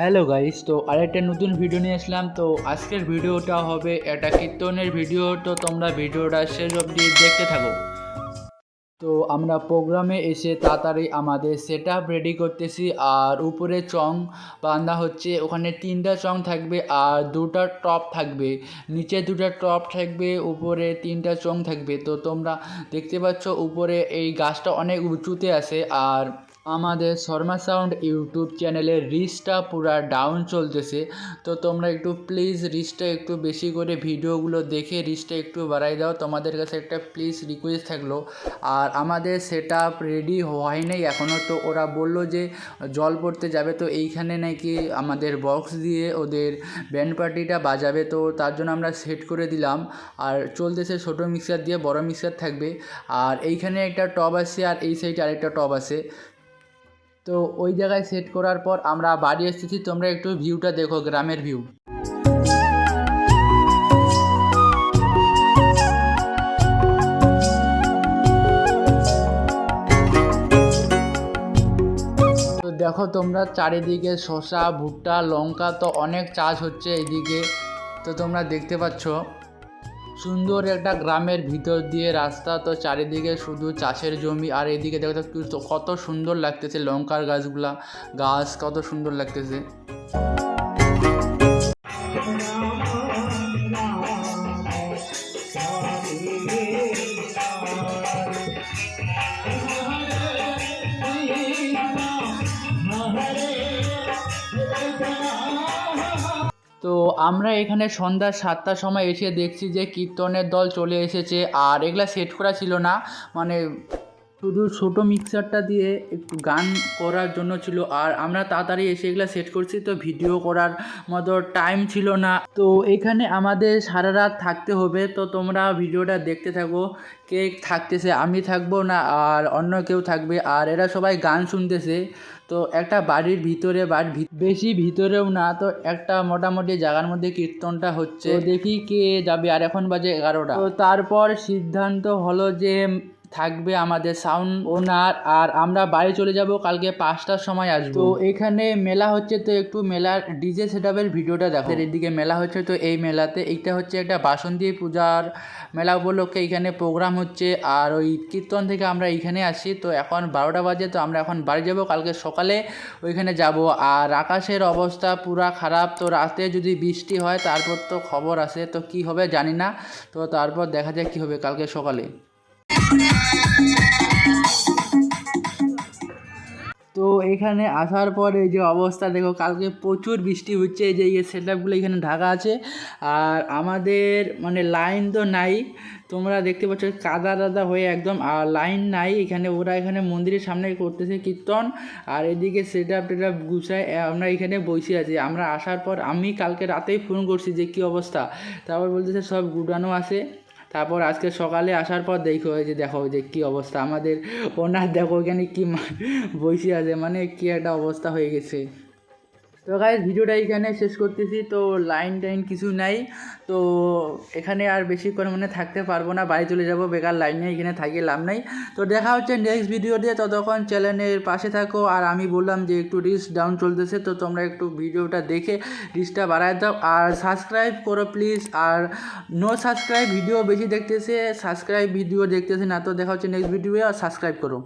Hello guys, তো আরেকটা নতুন ভিডিও নিয়ে আসলাম। তো আজকের ভিডিওটা হবে একটা কীর্তনের ভিডিও তো তোমরা ভিডিওটা শেষ অবধি দেখতে থাকো। তো আমরা প্রোগ্রামে এসে তাড়াতাড়ি আমাদের সেট রেডি করতেছি। আর উপরে চং বাঁধা হচ্ছে, ওখানে তিনটা চং থাকবে আর দুটা টপ থাকবে। নিচে দুটা টপ থাকবে, উপরে তিনটা চং থাকবে। তো তোমরা দেখতে পাচ্ছ, উপরে এই গাছটা অনেক উঁচুতে আছে। আর আমাদের শর্মা সাউন্ড ইউটিউব চ্যানেলের রিচটা পুরা ডাউন চলতেছে। তো তোমরা একটু প্লিজ রিচটা একটু বেশি করে ভিডিওগুলো দেখে রিচটা একটু বাড়াই দাও। তোমাদের কাছে একটা প্লিজ রিকোয়েস্ট থাকল। আর আমাদের সেট আপ রেডি হয় নাই এখনও তো ওরা বলল যে জল পড়তে যাবে। তো এইখানে নাকি আমাদের বক্স দিয়ে ওদের ব্যান্ড পার্টিটা বাজাবে। তো তার জন্য আমরা সেট করে দিলাম। আর চলতেছে ছোটো মিক্সার দিয়ে বড় মিক্সার থাকবে। আর এইখানে একটা টব আছে আর এই সাইডে আরেকটা টব আছে। তো ওই জায়গায় সেট করার পর আমরা বাড়ি এসেছি, তোমরা একটু ভিউটা দেখো, গ্রামের ভিউ দেখো তোমরা চারিদিকে শসা, ভুট্টা, লঙ্কা, তো অনেক চাষ হচ্ছে এইদিকে। তো তোমরা দেখতে পাচ্ছ। সুন্দর একটা গ্রামের ভিতর দিয়ে রাস্তা তো চারিদিকে শুধু চাষের জমি আর এইদিকে দেখো তো কত সুন্দর লাগতেছে লঙ্কার গাছগুলা গাছ কত সুন্দর লাগতেছে তো আমরা এখানে সন্ধ্যা সাতটার সময় এসে দেখছি যে কীর্তনের দল চলে এসেছে। আর এগুলা সেট করা ছিল না। মানে শুধু ছোটো মিক্সারটা দিয়ে একটু গান করার জন্য ছিল। আর আমরা তাড়াতাড়ি এসে এগুলো সেট করছি, তো ভিডিও করার মতো টাইম ছিল না। তো এখানে আমাদের সারা রাত থাকতে হবে, তো তোমরা ভিডিওটা দেখতে থাকো, কে থাকতেছে, আমি থাকব না, আর অন্য কেউ থাকবে, আর এরা সবাই গান শুনতেছে। তো একটা বাড়ির ভিতরে বাড়ির বেশি ভিতরেও না, তো একটা মোটামুটি জায়গার মধ্যে কীর্তনটা হচ্ছে। দেখি কে যাবে, আর এখন বাজে এগারোটা। তো তারপর সিদ্ধান্ত হলো যে থাকবে আমাদের সাউন্ড ওনার আর আমরা বাড়ি চলে যাব কালকে পাঁচটার সময় আসব। তো এখানে মেলা হচ্ছে তো একটু মেলার ডিজে সেটআপের ভিডিওটা দেখো। এদিকে মেলা হচ্ছে তো এই মেলাতে এইটা হচ্ছে একটা বাসন্তী পূজার মেলা উপলক্ষে এখানে প্রোগ্রাম হচ্ছে। আর ওই কীর্তন থেকে আমরা এইখানে আসি তো এখন বারোটা বাজে তো আমরা এখন বাড়ি যাব কালকে সকালে ওইখানে যাব। আর আকাশের অবস্থা পুরা খারাপ তো রাতে যদি বৃষ্টি হয় তারপর তো খবর আসে তো কি হবে জানি না। তো তারপর দেখা যায় কি হবে কালকে সকালে। তো এখানে আসার পর এই যে অবস্থা, দেখো কালকে প্রচুর বৃষ্টি হচ্ছে, এই যে এই সেট আপগুলো এখানে ঢাকা আছে। আর আমাদের মানে লাইন তো নাই, তোমরা দেখতে পাচ্ছ কাদা দাদা হয়ে একদম, আর লাইন নাই, এখানে ওরা এখানে মন্দিরের সামনে করতেছে কীর্তন, আর এদিকে সেট আপ টেট আপ গুছায় আমরা এখানে বসে আছি। আমরা আসার পর আমি কালকে রাতেই ফোন করছি যে কী অবস্থা। তারপর বলতেছে সব গুডানো আছে। তারপর আজকে সকালে আসার পর দেখো যে দেখো যে কী অবস্থা। আমাদের ওনার দেখো এখানে কী বসে আছে মানে কী একটা অবস্থা হয়ে গেছে। তো গাইজ ভিডিওটা এখানে শেষ করতেছি। তো লাইন টাইন কিছু নাই। তো এখানে আর বেশিক্ষণ মানে থাকতে পারব না। বাড়ি চলে যাব, বেকার লাইনে এখানে থাকিয়ে লাভ নাই। তো দেখা হচ্ছে নেক্সট ভিডিও দিয়ে ততক্ষণ চ্যানেলের পাশে থাকো। আর আমি বললাম যে একটু রিচ ডাউন চলতেছে। তো তোমরা একটু ভিডিওটা দেখে রিচটা বাড়ায় দাও। আর সাবস্ক্রাইব করো প্লিজ আর নো সাবস্ক্রাইব ভিডিও বেশি দেখতেছে। সাবস্ক্রাইব ভিডিও দেখতেছে না। তো দেখা হচ্ছে নেক্সট ভিডিও আর সাবস্ক্রাইব করো।